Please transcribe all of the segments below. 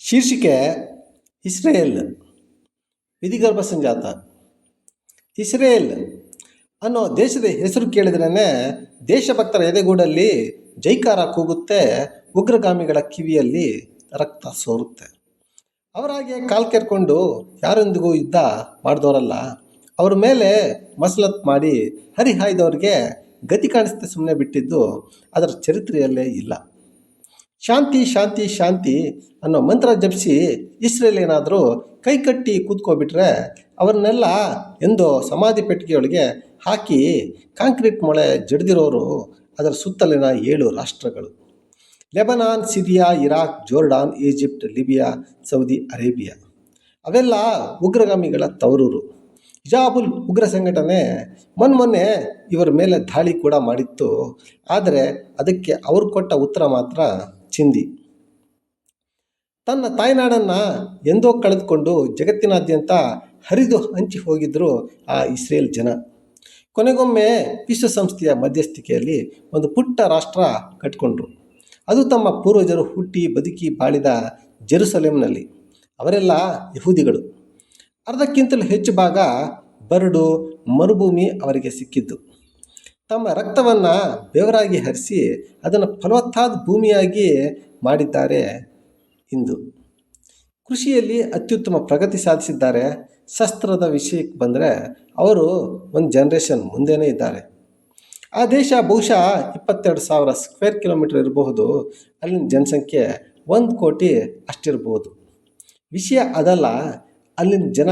ಶೀರ್ಷಿಕೆ Israel, ವಿಧಿಗರ್ಭ ಸಂಜಾತ. Israel ಅನ್ನೋ ದೇಶದ ಹೆಸರು ಕೇಳಿದ್ರೇ ದೇಶಭಕ್ತರ ಎದೆಗೂಡಲ್ಲಿ ಜೈಕಾರ ಕೂಗುತ್ತೆ, ಉಗ್ರಗಾಮಿಗಳ ಕಿವಿಯಲ್ಲಿ ರಕ್ತ ಸೋರುತ್ತೆ. ಅವರಾಗೆ ಕಾಲು ಕೆರ್ಕೊಂಡು ಯಾರೊಂದಿಗೂ ಯುದ್ಧ ಮಾಡಿದವರಲ್ಲ, ಅವ್ರ ಮೇಲೆ ಮಸಲತ್ ಮಾಡಿ ಹರಿಹಾಯ್ದವ್ರಿಗೆ ಗತಿ ಕಾಣಿಸ್ತೆ ಸುಮ್ಮನೆ ಬಿಟ್ಟಿದ್ದು ಅದರ ಚರಿತ್ರೆಯಲ್ಲೇ ಇಲ್ಲ. ಶಾಂತಿ ಶಾಂತಿ ಶಾಂತಿ ಅನ್ನೋ ಮಂತ್ರ ಜಪಿಸಿ ಇಸ್ರೇಲ್ ಏನಾದರೂ ಕೈಕಟ್ಟಿ ಕೂತ್ಕೊಬಿಟ್ರೆ ಅವ್ರನ್ನೆಲ್ಲ ಎಂದೋ ಸಮಾಧಿ ಪೆಟ್ಟಿಗೆಯೊಳಗೆ ಹಾಕಿ ಕಾಂಕ್ರೀಟ್ ಮೊಳೆ ಜಡಿದಿರೋರು ಅದರ ಸುತ್ತಲಿನ ಏಳು ರಾಷ್ಟ್ರಗಳು. Lebanon, Syria, Iraq, Jordan, Egypt, Libya, Saudi Arabia. ಅವೆಲ್ಲ ಉಗ್ರಗಾಮಿಗಳ ತವರೂರು. ಹಿಜಾಬುಲ್ ಉಗ್ರ ಸಂಘಟನೆ ಮೊನ್ನೆ ಇವರ ಮೇಲೆ ದಾಳಿ ಕೂಡ ಮಾಡಿತ್ತು. ಆದರೆ ಅದಕ್ಕೆ ಅವರು ಕೊಟ್ಟ ಉತ್ತರ ಮಾತ್ರ ಚಿಂದಿ ತನ್ನ ತಾಯ್ನಾಡನ್ನು ಎಂದೋ ಕಳೆದುಕೊಂಡು ಜಗತ್ತಿನಾದ್ಯಂತ ಹರಿದು ಹಂಚಿ ಹೋಗಿದ್ದರು ಆ ಇಸ್ರೇಲ್ ಜನ. ಕೊನೆಗೊಮ್ಮೆ ವಿಶ್ವಸಂಸ್ಥೆಯ ಮಧ್ಯಸ್ಥಿಕೆಯಲ್ಲಿ ಒಂದು ಪುಟ್ಟ ರಾಷ್ಟ್ರ ಕಟ್ಕೊಂಡ್ರು. ಅದು ತಮ್ಮ ಪೂರ್ವಜರು ಹುಟ್ಟಿ ಬದುಕಿ ಬಾಳಿದ ಜೆರುಸಲೇಮ್ನಲ್ಲಿ ಅವರೆಲ್ಲ ಯಹೂದಿಗಳು. ಅರ್ಧಕ್ಕಿಂತಲೂ ಹೆಚ್ಚು ಭಾಗ ಬರಡು ಮರುಭೂಮಿ ಅವರಿಗೆ ಸಿಕ್ಕಿದ್ದು. ತಮ್ಮ ರಕ್ತವನ್ನು ಬೆವರಾಗಿ ಹರಿಸಿ ಅದನ್ನು ಫಲವತ್ತಾದ ಭೂಮಿಯಾಗಿ ಮಾಡಿದ್ದಾರೆ ಇಂದು. ಕೃಷಿಯಲ್ಲಿ ಅತ್ಯುತ್ತಮ ಪ್ರಗತಿ ಸಾಧಿಸಿದ್ದಾರೆ. ಶಸ್ತ್ರದ ವಿಷಯಕ್ಕೆ ಬಂದರೆ ಅವರು ಒಂದು ಜನ್ರೇಷನ್ ಮುಂದೆನೇ ಇದ್ದಾರೆ. ಆ ದೇಶ ಬಹುಶಃ ಇಪ್ಪತ್ತೆರಡು ಸಾವಿರ ಸ್ಕ್ವೇರ್ ಕಿಲೋಮೀಟರ್ ಇರಬಹುದು. ಅಲ್ಲಿನ ಜನಸಂಖ್ಯೆ ಒಂದು ಕೋಟಿ ಅಷ್ಟಿರ್ಬೋದು ವಿಷಯ ಅದಲ್ಲ, ಅಲ್ಲಿನ ಜನ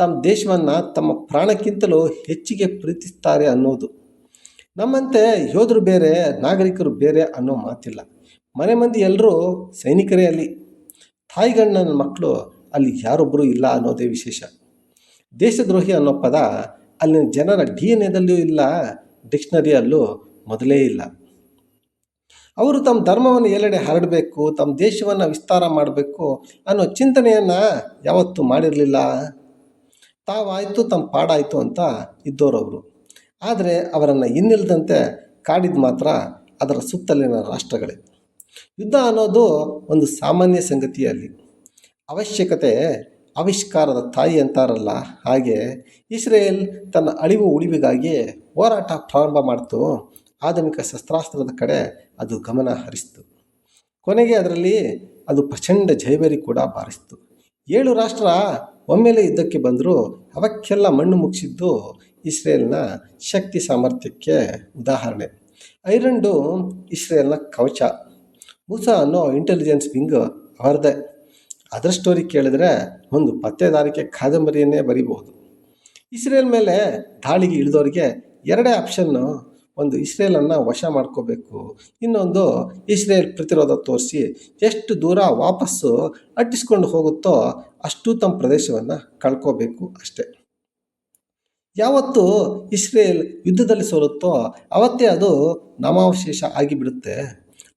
ತಮ್ಮ ದೇಶವನ್ನು ತಮ್ಮ ಪ್ರಾಣಕ್ಕಿಂತಲೂ ಹೆಚ್ಚಿಗೆ ಪ್ರೀತಿಸ್ತಾರೆ ಅನ್ನೋದು. ನಮ್ಮಂತೆ ಯೋಧರು ಬೇರೆ, ನಾಗರಿಕರು ಬೇರೆ ಅನ್ನೋ ಮಾತಿಲ್ಲ. ಮನೆ ಮಂದಿ ಎಲ್ಲರೂ ಸೈನಿಕರೇ ಅಲ್ಲಿ. ತಾಯಿಗಣ್ಣನ ಮಕ್ಕಳು ಅಲ್ಲಿ ಯಾರೊಬ್ಬರೂ ಇಲ್ಲ ಅನ್ನೋದೇ ವಿಶೇಷ. ದೇಶದ್ರೋಹಿ ಅನ್ನೋ ಪದ ಅಲ್ಲಿನ ಜನರ ಡಿ ಎನ್ ಎದಲ್ಲೂ ಇಲ್ಲ, ಡಿಕ್ಷನರಿಯಲ್ಲೂ ಮೊದಲೇ ಇಲ್ಲ. ಅವರು ತಮ್ಮ ಧರ್ಮವನ್ನು ಎಲ್ಲೆಡೆ ಹರಡಬೇಕು, ತಮ್ಮ ದೇಶವನ್ನು ವಿಸ್ತಾರ ಮಾಡಬೇಕು ಅನ್ನೋ ಚಿಂತನೆಯನ್ನು ಯಾವತ್ತೂ ಮಾಡಿರಲಿಲ್ಲ. ತಾವಾಯಿತು, ತಮ್ಮ ಪಾಡಾಯಿತು ಅಂತ ಇದ್ದವರವರು ಆದರೆ ಅವರನ್ನು ಇನ್ನಿಲ್ಲದಂತೆ ಕಾಡಿದ ಮಾತ್ರ ಅದರ ಸುತ್ತಲಿನ ರಾಷ್ಟ್ರಗಳೇ. ಯುದ್ಧ ಅನ್ನೋದು ಒಂದು ಸಾಮಾನ್ಯ ಸಂಗತಿಯಲ್ಲಿ ಅವಶ್ಯಕತೆ ಆವಿಷ್ಕಾರದ ತಾಯಿ ಅಂತಾರಲ್ಲ, ಹಾಗೆ ಇಸ್ರೇಲ್ ತನ್ನ ಅಳಿವು ಉಳಿವಿಗಾಗಿ ಹೋರಾಟ ಪ್ರಾರಂಭ ಮಾಡಿತು. ಆಧುನಿಕ ಶಸ್ತ್ರಾಸ್ತ್ರದ ಕಡೆ ಅದು ಗಮನ ಹರಿಸಿತು. ಕೊನೆಗೆ ಅದರಲ್ಲಿ ಅದು ಪ್ರಚಂಡ ಜೈಬೇರಿ ಕೂಡ ಬಾರಿಸಿತು. ಏಳು ರಾಷ್ಟ್ರ ಒಮ್ಮೆಲೆ ಯುದ್ಧಕ್ಕೆ ಬಂದರೂ, ಅವಕ್ಕೆಲ್ಲ ಮಣ್ಣು ಮುಗಿಸಿದ್ದು ಇಸ್ರೇಲ್ನ ಶಕ್ತಿ ಸಾಮರ್ಥ್ಯಕ್ಕೆ ಉದಾಹರಣೆ. ಐರನ್ ಇಸ್ರೇಲ್ನ ಕವಚ. ಮೂಸಾ ಅನ್ನೋ ಇಂಟೆಲಿಜೆನ್ಸ್ ವಿಂಗ್ ಅವರದೇ. ಅದರ ಸ್ಟೋರಿ ಕೇಳಿದ್ರೆ ಒಂದು ಪತ್ತೆದಾರಿಕೆ ಕಾದಂಬರಿಯನ್ನೇ ಬರೀಬಹುದು. ಇಸ್ರೇಲ್ ಮೇಲೆ ದಾಳಿಗೆ ಇಳಿದವರಿಗೆ ಎರಡೇ ಆಪ್ಷನ್ನು ಒಂದು ಇಸ್ರೇಲನ್ನು ವಶ ಮಾಡ್ಕೋಬೇಕು. ಇನ್ನೊಂದು ಇಸ್ರೇಲ್ ಪ್ರತಿರೋಧ ತೋರಿಸಿ ಎಷ್ಟು ದೂರ ವಾಪಸ್ಸು ಅಟ್ಟಿಸ್ಕೊಂಡು ಹೋಗುತ್ತೋ ಅಷ್ಟು ತಮ್ಮ ಪ್ರದೇಶವನ್ನು ಕಳ್ಕೋಬೇಕು ಅಷ್ಟೆ. ಯಾವತ್ತು ಇಸ್ರೇಲ್ ಯುದ್ಧದಲ್ಲಿ ಸೋಲುತ್ತೋ ಅವತ್ತೇ ಅದು ನಾಮಾವಶೇಷ ಆಗಿಬಿಡುತ್ತೆ.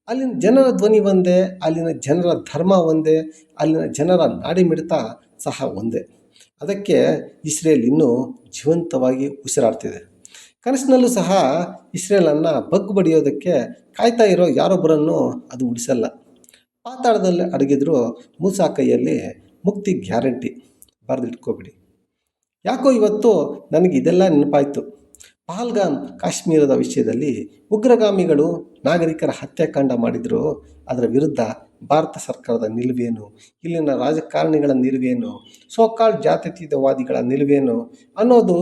ಅಲ್ಲಿನ ಜನರ ಧ್ವನಿ ಒಂದೇ, ಅಲ್ಲಿನ ಜನರ ಧರ್ಮ ಒಂದೇ, ಅಲ್ಲಿನ ಜನರ ನಾಡಿ ಮಿಡಿತ ಸಹ ಒಂದೇ. ಅದಕ್ಕೆ ಇಸ್ರೇಲ್ ಇನ್ನೂ ಜೀವಂತವಾಗಿ ಉಸಿರಾಡ್ತಿದೆ. ಕನಸಿನಲ್ಲೂ ಸಹ ಇಸ್ರೇಲನ್ನು ಬಗ್ಗು ಬಡಿಯೋದಕ್ಕೆ ಕಾಯ್ತಾ ಇರೋ ಯಾರೊಬ್ಬರನ್ನು ಅದು ಉಳಿಸಲ್ಲ. ಪಾತಾಳದಲ್ಲಿ ಅಡಗಿದ್ರು ಮೂಸಾ ಕೈಯಲ್ಲಿ ಮುಕ್ತಿ ಗ್ಯಾರಂಟಿ. ಬರೆದಿಟ್ಕೋಬಿಡಿ. ಯಾಕೋ ಇವತ್ತು ನನಗೆ ಇದೆಲ್ಲ ನೆನಪಾಯಿತು. ಪಹಲ್ಗಾಮ್ ಕಾಶ್ಮೀರದ ವಿಷಯದಲ್ಲಿ ಉಗ್ರಗಾಮಿಗಳು ನಾಗರಿಕರ ಹತ್ಯಾಕಾಂಡ ಮಾಡಿದರು. ಅದರ ವಿರುದ್ಧ ಭಾರತ ಸರ್ಕಾರದ ನಿಲುವೇನು? ಇಲ್ಲಿನ ರಾಜಕಾರಣಿಗಳ ನಿಲುವೇನು? ಸೋಕಾಲ್ ಜಾತ್ಯತೀತವಾದಿಗಳ ನಿಲುವೇನು? ಅನ್ನೋದು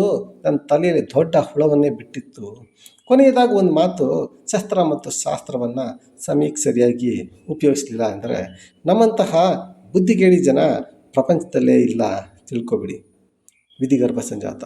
ನನ್ನ ತಲೆಯಲ್ಲಿ ದೊಡ್ಡ ಹುಳವನ್ನೇ ಬಿಟ್ಟಿತ್ತು. ಕೊನೆಯದಾಗಿ ಒಂದು ಮಾತು, ಶಸ್ತ್ರ ಮತ್ತು ಶಾಸ್ತ್ರವನ್ನು ಸಮಯಕ್ಕೆ ಸರಿಯಾಗಿ ಉಪಯೋಗಿಸಲಿಲ್ಲ ಅಂದರೆ ನಮ್ಮಂತಹ ಬುದ್ಧಿಗೇಡಿ ಜನ ಪ್ರಪಂಚದಲ್ಲೇ ಇಲ್ಲ. ತಿಳ್ಕೊಬಿಡಿ. ವಿಧಿಗರ್ಭ ಸಂಜಾತ